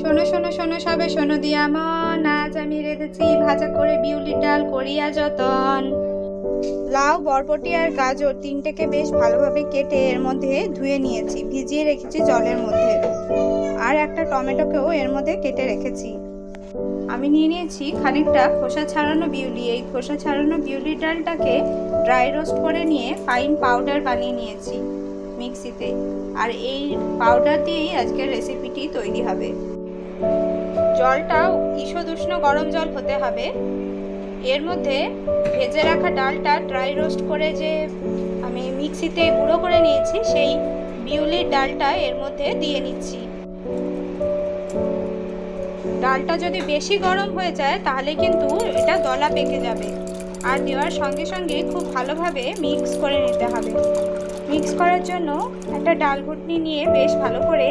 শোনো শোনো শোনো, সবে শোনো দিয়া মন। আজ আমি রেঁধেছি ভাজা করে বিউলির ডাল, করিয়া যতন। লাউ, বরবটি আর গাজর তিনটেকে বেশ ভালোভাবে কেটে এর মধ্যে ধুয়ে নিয়েছি, ভিজিয়ে রেখেছি জলের মধ্যে। আর একটা টমেটোকেও এর মধ্যে কেটে রেখেছি। আমি নিয়ে নিয়েছি খানিকটা খোসা ছাড়ানো বিউলি। এই খোসা ছাড়ানো বিউলি ডালটাকে ড্রাই রোস্ট করে নিয়ে ফাইন পাউডার বানিয়ে নিয়েছি মিক্সিতে। আর এই পাউডার দিয়েই আজকের রেসিপিটি তৈরি হবে। জলটা ঈষদ উষ্ণ গরম জল হতে হবে। এর মধ্যে ভেজে রাখা ডালটা ড্রাই রোস্ট করে যে আমি মিক্সিতে গুঁড়ো করে নিয়েছি, সেই বিউলির ডালটা এর মধ্যে দিয়ে নিচ্ছি। ডালটা যদি বেশি গরম হয়ে যায়, তাহলে কিন্তু এটা দলা পেকে যাবে। আর দেওয়ার সঙ্গে সঙ্গে খুব ভালোভাবে মিক্স করে নিতে হবে। মিক্স করার জন্য একটা ডাল ঘুটনি নিয়ে বেশ ভালো করে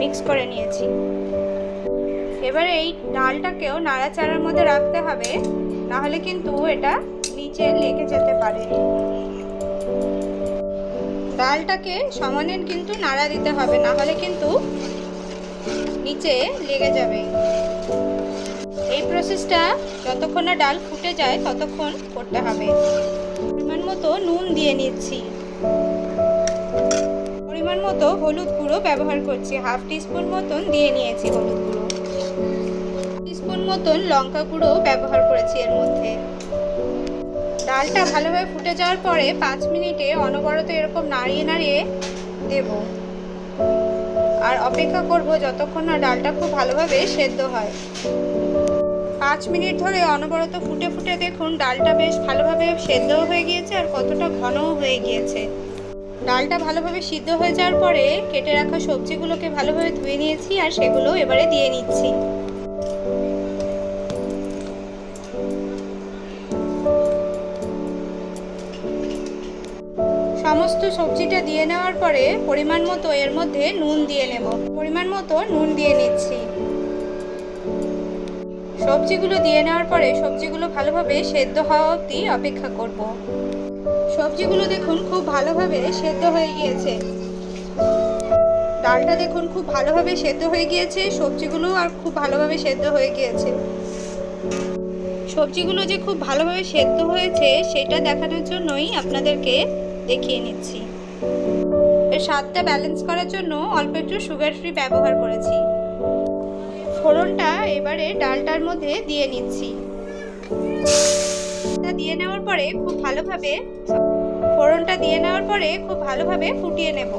মিক্স করে নিয়েছি। এবারে এই ডালটাকেও নাড়াচাড়ার মধ্যে রাখতে হবে না হলে কিন্তু এটা নিচে লেগে যেতে পারে। ডালটাকে সমানে কিন্তু নাড়া দিতে হবে না হলে কিন্তু নিচে লেগে যাবে। এই প্রসেসটা যতক্ষণ না ডাল ফুটে যায়, ততক্ষণ করতে হবে। পরিমাণ মতো নুন দিয়ে নিচ্ছি। পরিমাণ মতো হলুদ গুঁড়ো ব্যবহার করছি, হাফ টিস্পুন মতন দিয়ে নিয়েছি হলুদ গুঁড়ো। মতন লঙ্কা গুঁড়ো ব্যবহার করেছি এর মধ্যে। ডালটা ভালোভাবে ফুটে যাওয়ার পরে পাঁচ মিনিটে অনবরত এরকম নাড়িয়ে নাড়িয়ে দেব। আর অপেক্ষা করব যতক্ষণ না ডালটা খুব ভালোভাবে সেদ্ধ হয়। পাঁচ মিনিট ধরে অনবরত ফুটে ফুটে দেখুন ডালটা বেশ ভালোভাবে সেদ্ধ হয়ে গিয়েছে আর কতটা ঘনও হয়ে গিয়েছে। ডালটা ভালোভাবে সিদ্ধ হয়ে যাওয়ার পরে কেটে রাখা সবজিগুলোকে ভালোভাবে ধুয়ে নিয়েছি আর সেগুলো এবারে দিয়ে নিচ্ছি। সমস্ত সবজিটা দিয়ে নেওয়ার পরে পরিমাণ মতো এর মধ্যে নুন দিয়ে নেব। পরিমাণ মতো নুন দিয়ে নিচ্ছি। সবজিগুলো দিয়ে নেওয়ার পরে সবজিগুলো ভালোভাবে সেদ্ধ হওয়া অবধি অপেক্ষা করব। সবজিগুলো দেখুন খুব ভালোভাবে সেদ্ধ হয়ে গিয়েছে। ডালটা দেখুন খুব ভালোভাবে সেদ্ধ হয়ে গিয়েছে, সবজিগুলো আর খুব ভালোভাবে সেদ্ধ হয়ে গিয়েছে। সবজিগুলো যে খুব ভালোভাবে সেদ্ধ হয়েছে, সেটা দেখানোর জন্যই আপনাদেরকে দেখিয়ে নিচ্ছি। এর স্বাদটা ব্যালেন্স করার জন্য অল্প একটু সুগার ফ্রি ব্যবহার করেছি। ফোড়নটা এবারে ডালটার মধ্যে দিয়ে নিচ্ছি। দিয়ে নেওয়ার পরে খুব ভালোভাবে ফোড়নটা দিয়ে নেওয়ার পরে খুব ভালোভাবে ফুটিয়ে নেব।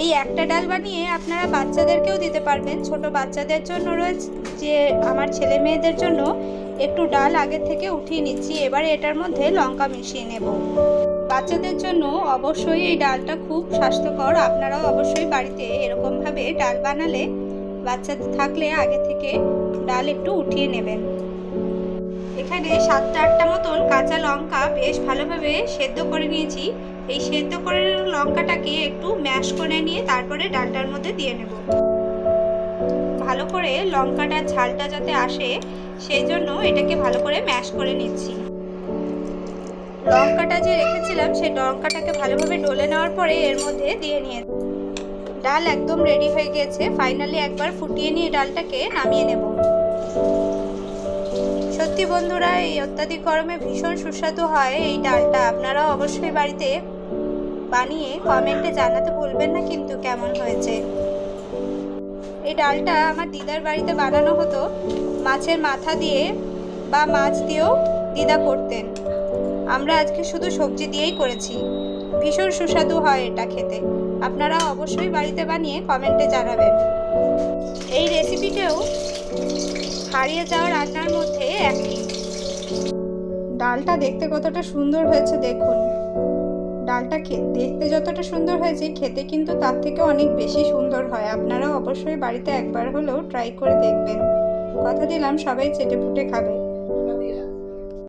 এই একটা ডাল বানিয়ে আপনারা বাচ্চাদেরকেও দিতে পারবেন। ছোট বাচ্চাদের জন্য রয়েছে, যে আমার ছেলে মেয়েদের জন্য একটু ডাল আগে থেকে উঠিয়ে নিচ্ছি। এবারে এটার মধ্যে লঙ্কা মিশিয়ে নেব। বাচ্চাদের জন্য অবশ্যই এই ডালটা খুব স্বাস্থ্যকর। আপনারাও অবশ্যই বাড়িতে এরকমভাবে ডাল বানালে বাচ্চাদের থাকলে আগে থেকে ডাল একটু উঠিয়ে নেবেন। এখানে সাতটা আটটা মতন কাঁচা লঙ্কা বেশ ভালোভাবে সেদ্ধ করে নিয়েছি। এই সেদ্ধ করে লঙ্কাটাকে একটু ম্যাশ করে নিয়ে তারপরে ডালটার মধ্যে দিয়ে নেব। ভালো করে লঙ্কাটার ঝালটা যাতে আসে, সেই জন্য এটাকে ভালো করে ম্যাশ করে নিচ্ছি। লঙ্কাটা যে রেখেছিলাম, সেই লঙ্কাটাকে ভালোভাবে ডলে নেওয়ার পরে এর মধ্যে দিয়ে নিয়ে ডাল একদম রেডি হয়ে গিয়েছে ফাইনালি একবার ফুটিয়ে নিয়ে ডালটাকে নামিয়ে নেব। সত্যি বন্ধুরা, এই অত্যাধিক গরমে ভীষণ সুস্বাদু হয় এই ডালটা। আপনারা অবশ্যই বাড়িতে বানিয়ে কমেন্টে জানাতে ভুলবেন না কিন্তু কেমন হয়েছে। এই ডালটা আমার দিদার বাড়িতে বানানো হতো। মাছের মাথা দিয়ে বা মাছ দিয়েও দিদা করতেন। আমরা আজকে শুধু সবজি দিয়েই করেছি। ভীষণ সুস্বাদু হয় এটা খেতে। আপনারা অবশ্যই বাড়িতে বানিয়ে কমেন্টে জানাবেন। এই রেসিপিটাও হারিয়ে যাওয়া রান্নার মধ্যে একটি। ডালটা দেখতে কতটা সুন্দর হয়েছে দেখুন। ডালটা দেখতে যতটা সুন্দর হয়েছে, খেতে কিন্তু তার থেকে অনেক বেশি সুন্দর হয়। আপনারাও অবশ্যই বাড়িতে একবার হলেও ট্রাই করে দেখবেন। কথা দিলাম, সবাই চেটে ফুটে খাবে।